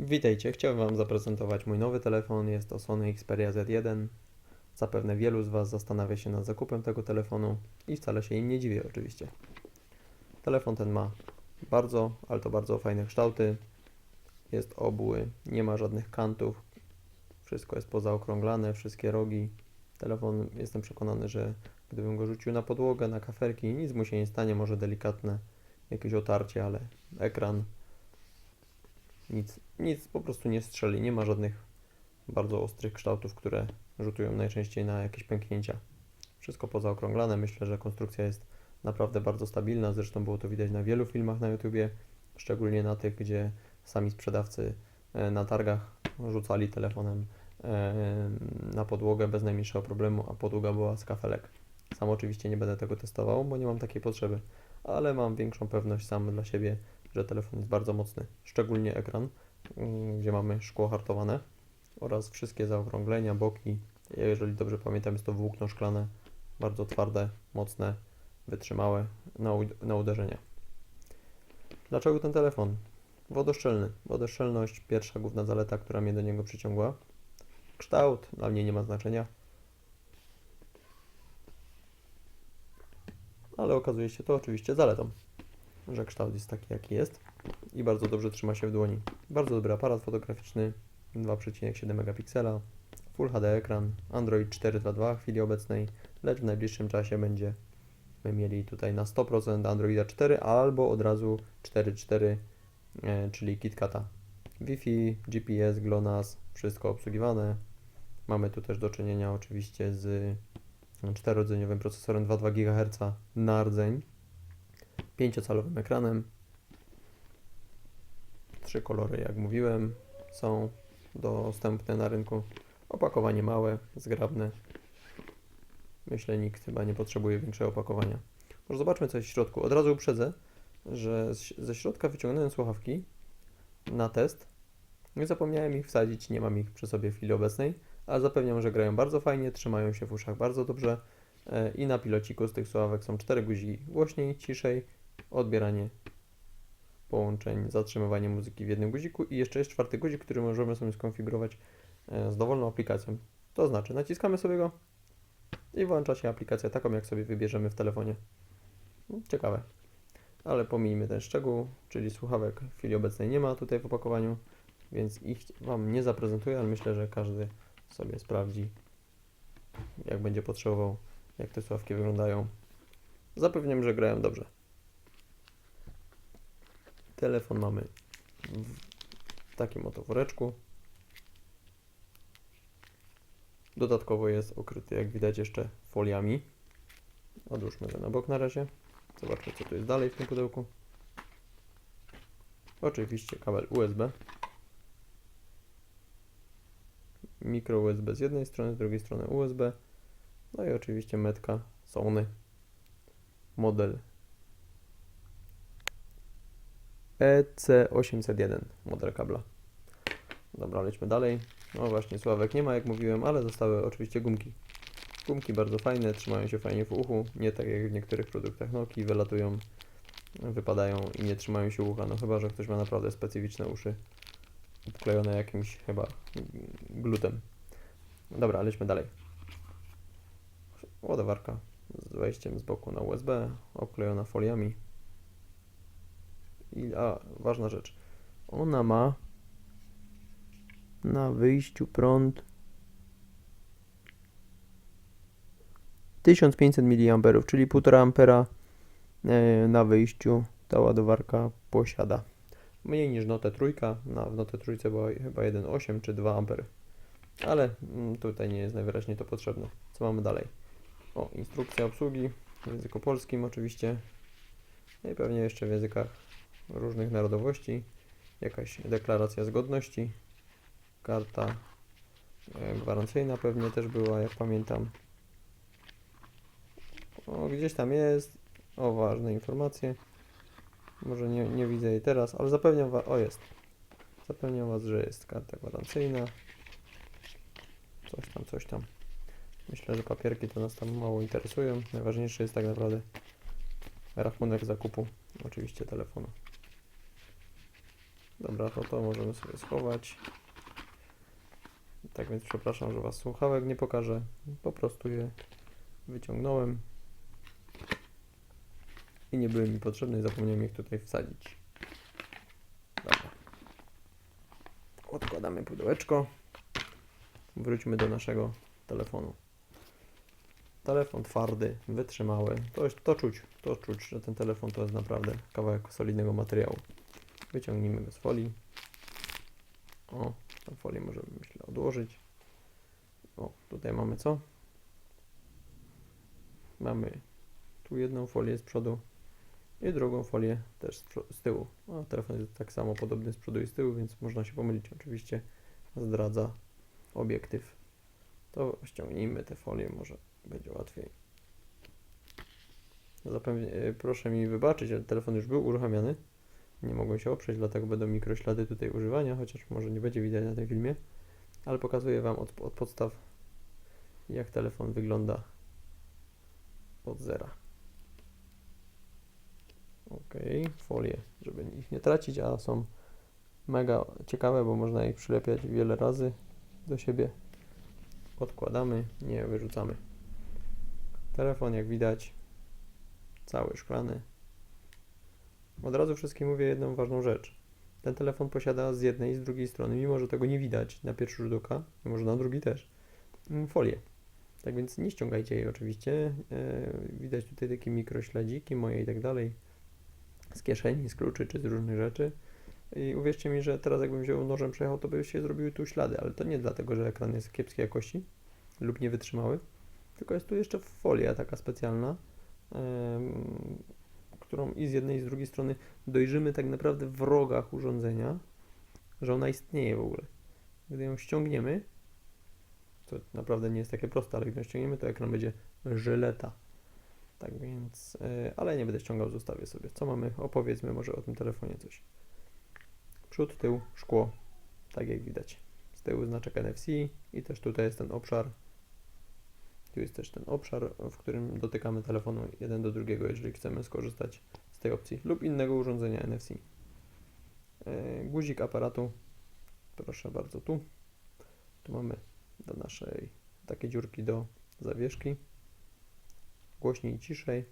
Witajcie, chciałem Wam zaprezentować mój nowy telefon. Jest to Sony Xperia Z1. Zapewne wielu z Was zastanawia się nad zakupem tego telefonu i wcale się im nie dziwię oczywiście. Telefon ten ma bardzo, ale to bardzo fajne kształty. Jest obły, nie ma żadnych kantów. Wszystko jest pozaokrąglane, wszystkie rogi. Telefon jestem przekonany, że gdybym go rzucił na podłogę, na kaferki, nic mu się nie stanie, może delikatne jakieś otarcie, ale ekran nic, nic po prostu nie strzeli. Nie ma żadnych bardzo ostrych kształtów, które rzutują najczęściej na jakieś pęknięcia. Wszystko pozaokrąglane. Myślę, że konstrukcja jest naprawdę bardzo stabilna. Zresztą było to widać na wielu filmach na YouTubie, szczególnie na tych, gdzie sami sprzedawcy e, na targach rzucali telefonem e, na podłogę bez najmniejszego problemu, a podłoga była z kafelek. Sam oczywiście nie będę tego testował, bo nie mam takiej potrzeby, ale mam większą pewność sam dla siebie, że telefon jest bardzo mocny, szczególnie ekran, mm, gdzie mamy szkło hartowane oraz wszystkie zaokrąglenia, boki. Jeżeli dobrze pamiętam, jest to włókno szklane, bardzo twarde, mocne, wytrzymałe na, na uderzenia. Dlaczego ten telefon? Wodoszczelny. Wodoszczelność, pierwsza główna zaleta, która mnie do niego przyciągła. Kształt dla mnie nie ma znaczenia. Ale okazuje się to oczywiście zaletą że kształt jest taki, jaki jest i bardzo dobrze trzyma się w dłoni. Bardzo dobry aparat fotograficzny, 2,7 megapiksela, Full HD ekran, Android 4.2.2 w chwili obecnej, lecz w najbliższym czasie będziemy mieli tutaj na 100% Androida 4 albo od razu 4.4, e, czyli KitKata. Wi-Fi, GPS, GLONASS, wszystko obsługiwane. Mamy tu też do czynienia oczywiście z czterordzeniowym procesorem 2,2 GHz na rdzeń 5-calowym ekranem. Trzy kolory, jak mówiłem, są dostępne na rynku. Opakowanie małe, zgrabne. Myślę, nikt chyba nie potrzebuje większego opakowania. Może zobaczmy, co jest w środku. Od razu uprzedzę, że ze środka wyciągnąłem słuchawki na test. Nie zapomniałem ich wsadzić, nie mam ich przy sobie w chwili obecnej, ale zapewniam, że grają bardzo fajnie, trzymają się w uszach bardzo dobrze. E, I na pilociku z tych słuchawek są cztery guziki głośniej, ciszej, odbieranie połączeń, zatrzymywanie muzyki w jednym guziku i jeszcze jest czwarty guzik, który możemy sobie skonfigurować e, z dowolną aplikacją. To znaczy naciskamy sobie go i włącza się aplikacja taką, jak sobie wybierzemy w telefonie. Ciekawe. Ale pomijmy ten szczegół, czyli słuchawek w chwili obecnej nie ma tutaj w opakowaniu, więc ich Wam nie zaprezentuję, ale myślę, że każdy sobie sprawdzi, jak będzie potrzebował, jak te słuchawki wyglądają. Zapewniam, że grają dobrze. Telefon mamy w takim oto woreczku. Dodatkowo jest ukryty, jak widać, jeszcze foliami. Odłóżmy go na bok na razie. Zobaczmy, co tu jest dalej w tym pudełku. Oczywiście kabel USB. Mikro USB z jednej strony, z drugiej strony USB. No i oczywiście metka Sony. Model E EC801 model kabla. Dobra, lećmy dalej. No właśnie, sławek nie ma, jak mówiłem, ale zostały oczywiście gumki. Gumki bardzo fajne, trzymają się fajnie w uchu, nie tak jak w niektórych produktach Noki, wylatują, wypadają i nie trzymają się ucha, no chyba, że ktoś ma naprawdę specyficzne uszy, wklejone jakimś chyba glutem. Dobra, lećmy dalej. Ładowarka z wejściem z boku na USB, obklejona foliami. I, a, ważna rzecz. Ona ma na wyjściu prąd 1500 mAh, czyli 1,5 ampera e, na wyjściu ta ładowarka posiada. Mniej niż Note trójka, na, w Note trójce była chyba 1,8 czy 2 ampery. Ale mm, tutaj nie jest najwyraźniej to potrzebne. Co mamy dalej? O, instrukcja obsługi w języku polskim oczywiście. No i pewnie jeszcze w językach różnych narodowości. Jakaś deklaracja zgodności. Karta e, gwarancyjna pewnie też była, jak pamiętam. O, gdzieś tam jest. O, ważne informacje. Może nie, nie widzę jej teraz, ale zapewniam was, o jest. Zapewniam was, że jest karta gwarancyjna. Coś tam, coś tam. Myślę, że papierki to nas tam mało interesują. Najważniejszy jest tak naprawdę rachunek zakupu, oczywiście telefonu. Dobra, to to możemy sobie schować. Tak więc przepraszam, że Was słuchawek nie pokażę. Po prostu je wyciągnąłem. I nie były mi potrzebne i zapomniałem ich tutaj wsadzić. Dobra. Odkładamy pudełeczko. Wróćmy do naszego telefonu. Telefon twardy, wytrzymały. To, to czuć, to czuć, że ten telefon to jest naprawdę kawałek solidnego materiału. Wyciągnijmy go z folii. O, tę folię możemy myślę odłożyć. O, tutaj mamy co? Mamy tu jedną folię z przodu i drugą folię też z, z tyłu. A telefon jest tak samo podobny z przodu i z tyłu, więc można się pomylić. Oczywiście zdradza obiektyw. To ściągnijmy tę folię, może będzie łatwiej. E, proszę mi wybaczyć, ale telefon już był uruchamiany. Nie mogłem się oprzeć, dlatego będą mikroślady tutaj używania, chociaż może nie będzie widać na tym filmie. Ale pokazuję Wam od, od podstaw, jak telefon wygląda od zera. Ok, folie, żeby ich nie tracić, a są mega ciekawe, bo można ich przylepiać wiele razy do siebie. Odkładamy, nie wyrzucamy. Telefon, jak widać, cały szklany. Od razu wszystkim mówię jedną ważną rzecz. Ten telefon posiada z jednej i z drugiej strony, mimo że tego nie widać na pierwszy rzut oka, może na drugi też, mm, folię. Tak więc nie ściągajcie jej oczywiście. E, widać tutaj takie mikrośladziki moje i tak dalej z kieszeni, z kluczy czy z różnych rzeczy. I uwierzcie mi, że teraz jakbym wziął nożem przejechał, to by się zrobiły tu ślady, ale to nie dlatego, że ekran jest kiepskiej jakości lub niewytrzymały, tylko jest tu jeszcze folia taka specjalna, którą i z jednej i z drugiej strony dojrzymy tak naprawdę w rogach urządzenia, że ona istnieje w ogóle. Gdy ją ściągniemy, to naprawdę nie jest takie proste, ale gdy ją ściągniemy, to ekran będzie żyleta. Tak więc, e, ale nie będę ściągał, zostawię sobie. Co mamy? Opowiedzmy może o tym telefonie coś. Przód, tył, szkło, tak jak widać. Z tyłu znaczek NFC i też tutaj jest ten obszar. Tu jest też ten obszar, w którym dotykamy telefonu jeden do drugiego, jeżeli chcemy skorzystać z tej opcji lub innego urządzenia NFC. E, Guzik aparatu, proszę bardzo tu. Tu mamy do naszej takie dziurki do zawieszki. Głośniej ciszej.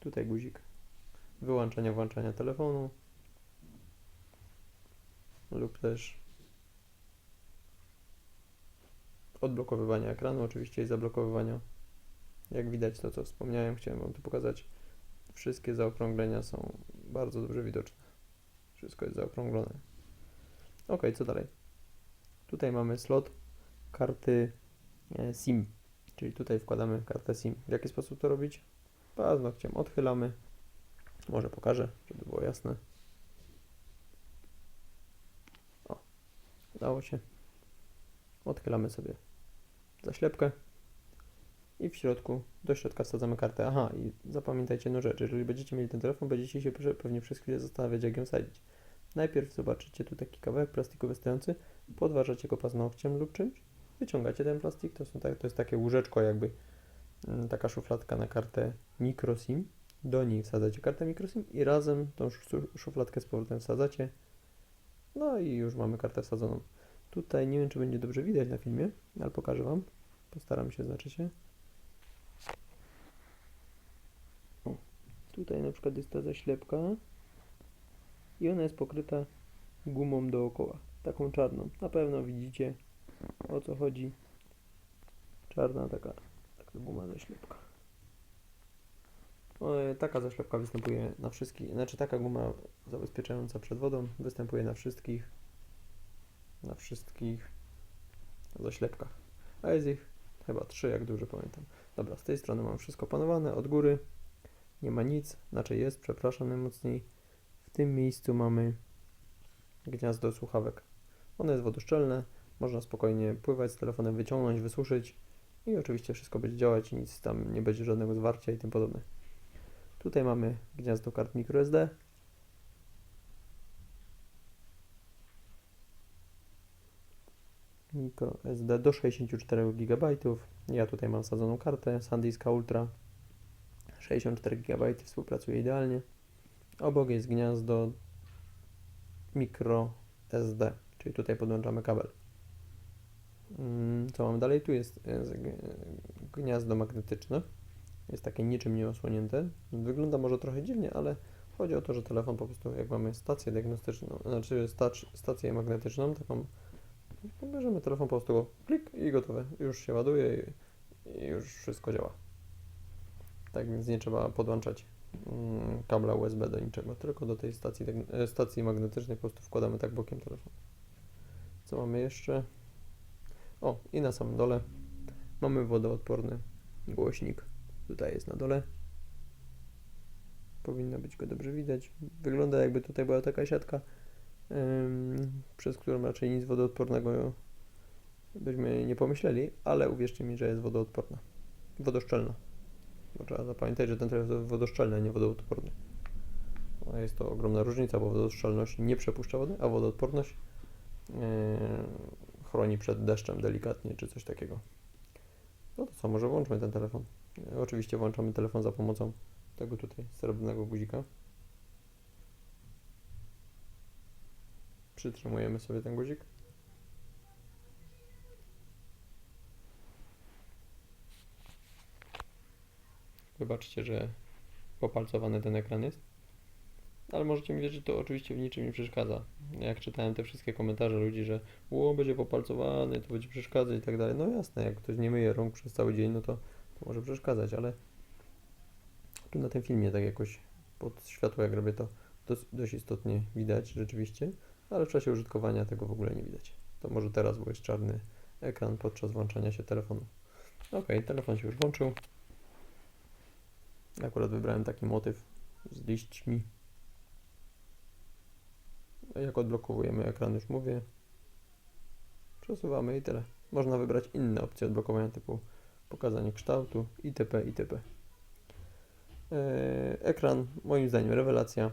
Tutaj guzik wyłączania, włączania telefonu lub też odblokowywania ekranu oczywiście i zablokowywania. Jak widać to, co wspomniałem, chciałem Wam tu pokazać. Wszystkie zaokrąglenia są bardzo dobrze widoczne. Wszystko jest zaokrąglone. Ok, co dalej? Tutaj mamy slot karty e, SIM, czyli tutaj wkładamy kartę SIM. W jaki sposób to robić? Paznokciem odchylamy. Może pokażę, żeby było jasne. Udało się. Odchylamy sobie zaślepkę i w środku, do środka wsadzamy kartę. Aha, i zapamiętajcie jedną rzecz, jeżeli będziecie mieli ten telefon, będziecie się pe- pewnie przez chwilę zastanawiać, jak ją wsadzić. Najpierw zobaczycie tu taki kawałek plastiku wystający, podważacie go paznokciem lub czymś, wyciągacie ten plastik, to, są tak, to jest takie łóżeczko jakby, mm, taka szufladka na kartę microSIM, do niej wsadzacie kartę microSIM i razem tą szu- szufladkę z powrotem wsadzacie, no i już mamy kartę wsadzoną. Tutaj nie wiem, czy będzie dobrze widać na filmie, ale pokażę Wam. Postaram się, znaczy się. Tutaj na przykład jest ta zaślepka i ona jest pokryta gumą dookoła, taką czarną. Na pewno widzicie o co chodzi. Czarna taka, taka guma zaślepka. O, e, taka zaślepka występuje na wszystkich, znaczy taka guma zabezpieczająca przed wodą występuje na wszystkich na wszystkich zaślepkach. A jest ich chyba trzy, jak dobrze pamiętam. Dobra, z tej strony mam wszystko panowane od góry. Nie ma nic, znaczy jest, przepraszam najmocniej. W tym miejscu mamy gniazdo słuchawek. One jest wodoszczelne, można spokojnie pływać z telefonem, wyciągnąć, wysuszyć i oczywiście wszystko będzie działać, nic tam nie będzie żadnego zwarcia i tym podobne. Tutaj mamy gniazdo kart microSD. Micro SD do 64 GB. Ja tutaj mam wsadzoną kartę SanDiska Ultra. 64 GB współpracuje idealnie. Obok jest gniazdo micro SD, czyli tutaj podłączamy kabel. Mm, Co mamy dalej? Tu jest gniazdo magnetyczne. Jest takie niczym nieosłonięte. Wygląda może trochę dziwnie, ale chodzi o to, że telefon po prostu, jak mamy stację diagnostyczną, znaczy stację magnetyczną, taką, bierzemy telefon po prostu klik i gotowe. Już się ładuje i, i już wszystko działa. Tak więc nie trzeba podłączać mm, kabla USB do niczego, tylko do tej stacji, e, stacji magnetycznej po prostu wkładamy tak bokiem telefon. Co mamy jeszcze? O, i na samym dole mamy wodoodporny głośnik. Tutaj jest na dole. Powinno być go dobrze widać. Wygląda jakby tutaj była taka siatka, przez którą raczej nic wodoodpornego byśmy nie pomyśleli, ale uwierzcie mi, że jest wodoodporna. Wodoszczelna. Bo trzeba zapamiętać, że ten telefon jest wodoszczelny, a nie wodoodporny. Jest to ogromna różnica, bo wodoszczelność nie przepuszcza wody, a wodoodporność yy, chroni przed deszczem delikatnie, czy coś takiego. No to co, może włączmy ten telefon. Oczywiście włączamy telefon za pomocą tego tutaj srebrnego guzika. Przytrzymujemy sobie ten guzik. Wybaczcie, że popalcowany ten ekran jest. Ale możecie mi wierzyć, to oczywiście w niczym nie przeszkadza. Jak czytałem te wszystkie komentarze ludzi, że o, będzie popalcowany, to będzie przeszkadzać i tak dalej. No jasne, jak ktoś nie myje rąk przez cały dzień, no to, to może przeszkadzać, ale tu na tym filmie tak jakoś pod światło, jak robię to, dość istotnie widać rzeczywiście, ale w czasie użytkowania tego w ogóle nie widać. To może teraz, bo jest czarny ekran podczas włączania się telefonu. Ok, telefon się już włączył. Akurat wybrałem taki motyw z liśćmi. Jak odblokowujemy ekran, już mówię. Przesuwamy i tyle. Można wybrać inne opcje odblokowania typu pokazanie kształtu itp. itp. Eee, Ekran, moim zdaniem, rewelacja.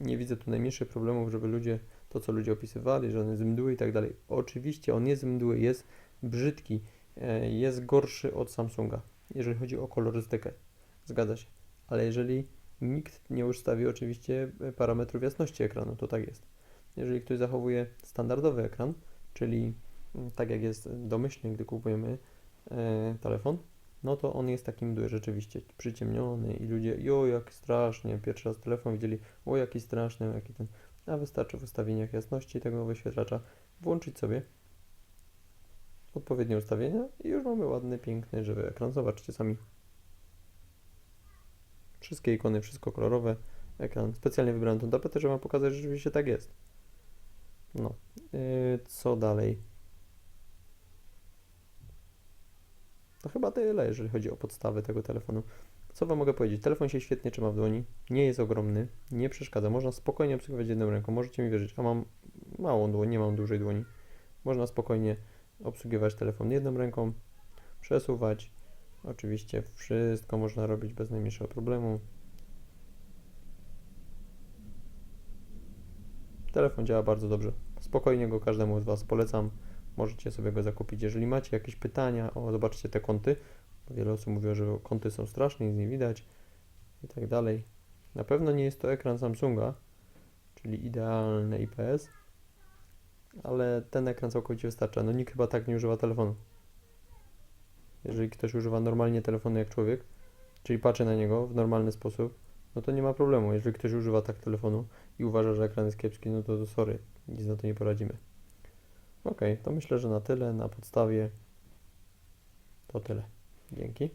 Nie widzę tu najmniejszych problemów, żeby ludzie, to co ludzie opisywali, że on jest mdły i tak dalej. Oczywiście on jest mdły, jest brzydki, e, jest gorszy od Samsunga, jeżeli chodzi o kolorystykę. Zgadza się. Ale jeżeli nikt nie ustawi oczywiście e, parametrów jasności ekranu, to tak jest. Jeżeli ktoś zachowuje standardowy ekran, czyli mm, tak jak jest domyślnie, gdy kupujemy e, telefon, no to on jest taki mdły rzeczywiście, przyciemniony i ludzie, jo jak strasznie, pierwszy raz telefon widzieli, o jaki straszny, jaki ten, a wystarczy w ustawieniach jasności tego wyświetlacza włączyć sobie odpowiednie ustawienia i już mamy ładny, piękny, żywy ekran. Zobaczcie sami. Wszystkie ikony, wszystko kolorowe, ekran. Specjalnie wybrałem tą tapetę, żeby wam pokazać, że rzeczywiście tak jest. No, yy, co dalej? To chyba tyle, jeżeli chodzi o podstawy tego telefonu. Co Wam mogę powiedzieć? Telefon się świetnie trzyma w dłoni, nie jest ogromny, nie przeszkadza. Można spokojnie obsługiwać jedną ręką, możecie mi wierzyć. A mam małą dłoń, nie mam dużej dłoni. Można spokojnie obsługiwać telefon jedną ręką, przesuwać. Oczywiście wszystko można robić bez najmniejszego problemu. Telefon działa bardzo dobrze. Spokojnie go każdemu z Was polecam. Możecie sobie go zakupić. Jeżeli macie jakieś pytania, o zobaczcie te kąty. Wiele osób mówiło, że kąty są straszne, nic nie widać i tak dalej. Na pewno nie jest to ekran Samsunga, czyli idealny IPS, ale ten ekran całkowicie wystarcza. No nikt chyba tak nie używa telefonu. Jeżeli ktoś używa normalnie telefonu jak człowiek, czyli patrzy na niego w normalny sposób, no to nie ma problemu. Jeżeli ktoś używa tak telefonu i uważa, że ekran jest kiepski, no to, to sorry, nic na to nie poradzimy. Ok, to myślę, że na tyle, na podstawie to tyle. Dzięki.